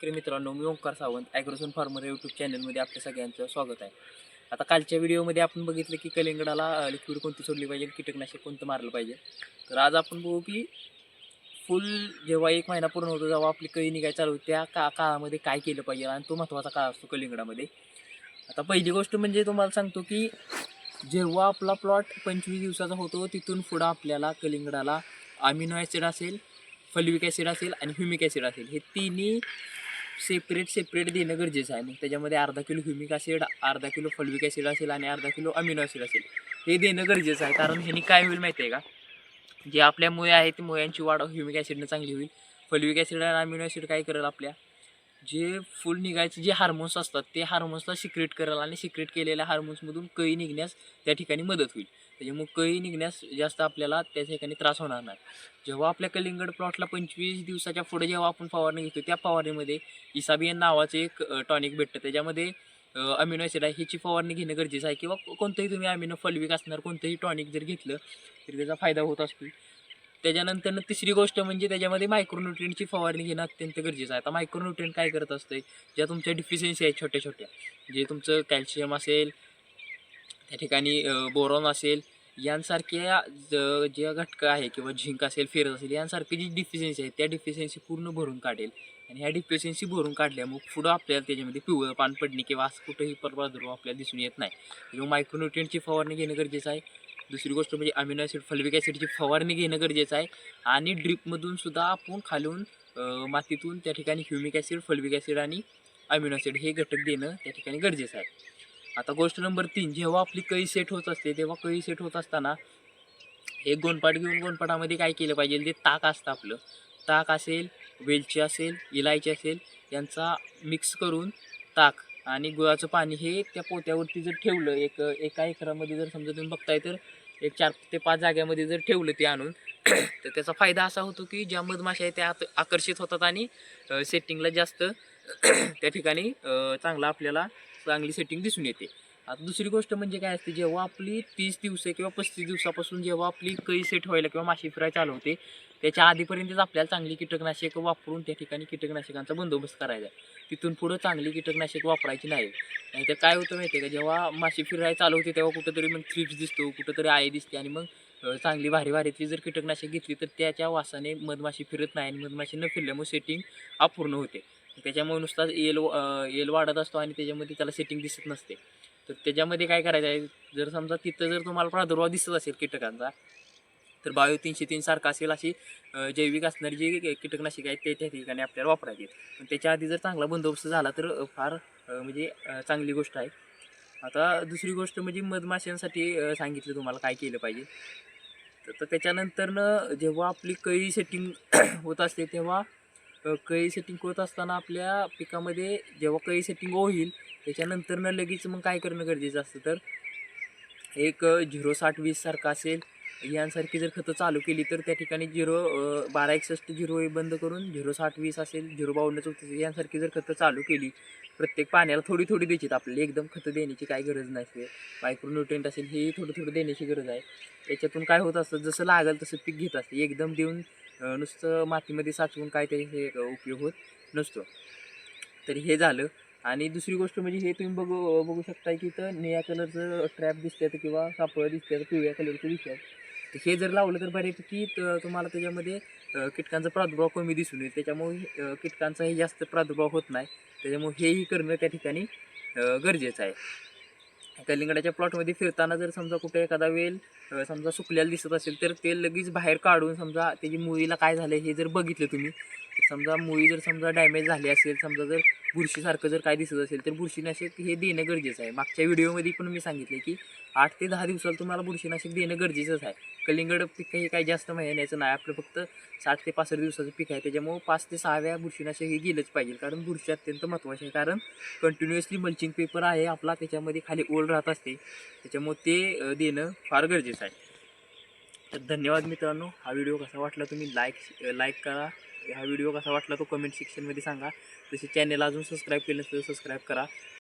शेतकरी मित्रांनो मी Omkar Sawant Agrosan Farmer YouTube चॅनलमध्ये आपल्या सगळ्यांचं स्वागत आहे. आता कालच्या व्हिडिओमध्ये आपण बघितलं की कलिंगडाला लिक्विड कोणती सोडली पाहिजे कीटकनाशक कोणतं मारलं पाहिजे. तर आज आपण बघू की फुल जेव्हा एक महिना पूर्ण होतो जेव्हा आपली कळी निघाय चालू त्या का काळामध्ये काय केलं पाहिजे आणि तो महत्त्वाचा काळ असतो कलिंगडामध्ये. आता पहिली गोष्ट म्हणजे तुम्हाला सांगतो की जेव्हा आपला प्लॉट पंचवीस दिवसाचा होतो तिथून पुढं आपल्याला कलिंगडाला अमिनो ॲसिड असेल फल्विक ॲसिड असेल आणि ह्युमिक ॲसिड असेल. हे तिन्ही सेपरेट सेपरेट देणं गरजेचं आहे. मग त्याच्यामध्ये अर्धा किलो ह्युमिक ॲसिड अर्धा किलो फल्विक ॲसिड असेल आणि अर्धा किलो अमिनो ॲसिड असेल. हे देणं गरजेचं आहे. कारण ह्यानी काय होईल माहिती आहे का? जे आपल्या मुळे आहेत ते मुळ्यांची वाढ ह्युमिक ॲसिडनं चांगली होईल. फल्विक ॲसिड आणि अमिनो ॲसिड काय करेल आपल्या? जे फुल निघायचे जे हार्मोन्स असतात ते हार्मोन्सला सिक्रेट करेल आणि सिक्रेट केलेल्या हार्मोन्समधून कळी निघण्यास त्या ठिकाणी मदत होईल. म्हणजे त्याच्यामुळे कळी निघण्यास जास्त आपल्याला त्या ठिकाणी त्रास होणार नाही. जेव्हा आपल्या कलिंगड प्लॉटला पंचवीस दिवसाच्या पुढे जेव्हा आपण फवारणी घेतो त्या फवारणीमध्ये इसाबियन नावाचं एक टॉनिक भेटतं. त्याच्यामध्ये अमिनो ॲसिड आहे. ह्याची फवारणी घेणं गरजेचं आहे. किंवा कोणतंही तुम्ही अमिनो फलविक असणार कोणतंही टॉनिक जर घेतलं तरी त्याचा फायदा होत असतो. त्याच्यानंतर तिसरी गोष्ट म्हणजे त्याच्यामध्ये मायक्रोन्युट्रियनची फवारणी घेणं अत्यंत गरजेचं आहे. आता मायक्रोन्युट्रियन काय करत असते ज्या तुमच्या डिफिशियन्सी आहेत छोट्या छोट्या जे तुमचं कॅल्शियम असेल त्या ठिकाणी बोरॉन असेल यांसारख्या ज- ज्या घटकं आहे किंवा झिंक असेल फेरस असेल यांसारखी जी डिफिशियन्सी आहे त्या डिफिशियन्सी पूर्ण भरून काढेल. आणि ह्या डिफिशियन्सी भरून काढल्या मग पुढं आपल्याला त्याच्यामध्ये पिवळं पान पडणे किंवा असं कुठंही प्रादुर्भाव आपल्याला दिसून येत नाही. म्हणजे किंवा मायक्रोन्युट्रियनची फवारणी घेणं गरजेचं आहे. दुसरी गोष्ट म्हणजे अमिनो ॲसिड फल्विक ॲसिडची फवारणी घेणं गरजेचं आहे. आणि ड्रिपमधून सुद्धा आपण खालून मातीतून त्या ठिकाणी ह्युमिक ॲसिड फल्विक ॲसिड आणि अमिनो ॲसिड हे घटक देणं त्या ठिकाणी गरजेचं आहे. आता गोष्ट नंबर तीन जेव्हा आपली कळी सेट होत असते तेव्हा कळी सेट होत असताना एक गोणपाट घेऊन गोणपाटामध्ये काय केलं पाहिजे? ते ताक असतं आपलं. ताक असेल वेलची असेल इलायची असेल यांचा मिक्स करून ताक आणि गुळाचं पाणी हे त्या पोत्यावरती जर ठेवलं एक एका एकरामध्ये जर समजा तुम्ही बघताय तर एक चार ते पाच जाग्यामध्ये जर ठेवलं ते आणून तर त्याचा फायदा असा होतो की ज्या मधमाशा आहेत त्या आत- आकर्षित होतात आणि सेटिंगला जास्त त्या ठिकाणी चांगला आपल्याला चांगली सेटिंग दिसून येते. आता दुसरी गोष्ट म्हणजे काय असते जेव्हा आपली तीस दिवस किंवा पस्तीस दिवसापासून जेव्हा आपली कळी सेट व्हायला किंवा माशी फिरायला चालू होते त्याच्या आधीपर्यंतच आपल्याला चांगली कीटकनाशक वापरून त्या ठिकाणी कीटकनाशकांचा बंदोबस्त करायचा. आहे तिथून पुढं चांगली कीटकनाशक वापरायची नाही. नाहीतर काय होतं माहिती आहे का जेव्हा माशी फिरायला चालू होते तेव्हा कुठंतरी मग थ्रिप्स दिसतो कुठंतरी आई दिसते आणि मग चांगली भारी भारीतली जर कीटकनाशक घेतली तर त्याच्या वासाने मधमाशी फिरत नाही आणि मधमाशी न फिरल्यामुळे सेटिंग अपूर्ण होते. त्याच्यामुळे नुसताच येल येल वाढत असतो आणि त्याच्यामध्ये त्याला सेटिंग दिसत नसते. तर त्याच्यामध्ये काय करायचं आहे जर समजा तिथं जर तुम्हाला प्रादुर्भाव दिसत असेल कीटकांचा तर बायो तीनशे तीन सारखा असेल अशी जैविक असणारी जी कीटकनाशक आहेत ते त्या ठिकाणी आपल्याला वापरायची आहेत. पण त्याच्या आधी जर चांगला बंदोबस्त झाला तर फार म्हणजे चांगली गोष्ट आहे. आता दुसरी गोष्ट म्हणजे मधमाशांसाठी सांगितलं तुम्हाला काय केलं पाहिजे. तर- तर त्याच्यानंतरनं जेव्हा आपली कळी सेटिंग होत असते तेव्हा कळी सेटिंग करत असताना आपल्या पिकामध्ये जेव्हा कळी सेटिंग होईल त्याच्यानंतरनं लगेच मग काय करणं गरजेचं असतं? तर एक झिरो साठ वीससारखं असेल यांसारखी जर खतं चालू केली तर त्या ठिकाणी झिरो बारा एकसष्ट झिरो हे बंद करून झिरो साठ वीस असेल झिरो बावन्न चौतीस यांसारखी जर खतं चालू केली प्रत्येक पाण्याला थोडी थोडी द्यायची आपल्याला एकदम खतं देण्याची काय गरज नसते. मायक्रोन्युट्रियंट असेल हेही थोडं थोडं देण्याची गरज आहे. त्याच्यातून काय होत असतं? जसं लागेल तसं पीक घेत असते. एकदम देऊन नुसतं मातीमध्ये साचवून काय तरी हे उपयोग होत नसतो. तरी हे झालं. आणि दुसरी गोष्ट म्हणजे हे तुम्ही बघू बघू शकताय की इथं निळ्या कलरचं ट्रॅप दिसतात किंवा सापळं दिसतात पिवळ्या कलरचं दिसतात तर हे जर लावलं तर बऱ्यापैकी तुम्हाला त्याच्यामध्ये कीटकांचा प्रादुर्भाव कमी दिसून येईल. त्याच्यामुळे कीटकांचाही जास्त प्रादुर्भाव होत नाही. त्याच्यामुळे हेही करणं त्या ठिकाणी गरजेचं आहे. कलिंगडाच्या प्लॉटमध्ये फिरताना जर समजा कुठे एखादा वेल समजा सुकलेला दिसत असेल तर ते लगेच बाहेर काढून समजा त्याची मुळीला काय झालं हे जर बघितलं तुम्ही तर समजा मुळी जर समजा डॅमेज झाली असेल समजा जर बुरशीसारखं जर काय दिसत असेल तर बुरशीनाशक हे देणं गरजेचं आहे. मागच्या व्हिडिओमध्ये पण मी सांगितले की आठ ते दहा दिवसाला तुम्हाला बुरशीनाशक देणं गरजेचंच आहे. कलिंगड पीक हे काही जास्त महिन्याचं नाही आपलं फक्त साठ ते पासष्ट दिवसाचं पीक आहे. त्याच्यामुळे पाच ते सहा वेळा बुरशीनाशक हे गेलंच पाहिजे. कारण बुरशी अत्यंत महत्त्वाची आहे. कारण कंटिन्युअसली मल्चिंग पेपर आहे आपला त्याच्यामध्ये खाली ओल राहत असते. त्याच्यामुळे ते देणं फार गरजेचं आहे. तर धन्यवाद मित्रांनो. हा व्हिडिओ कसा वाटला तुम्ही लाईक लाईक करा. हा व्हिडिओ कसा वाटला तो कमेंट सेक्शनमध्ये सांगा. तसे चॅनेल अजून सबस्क्राईब केलं तर सबस्क्राईब करा.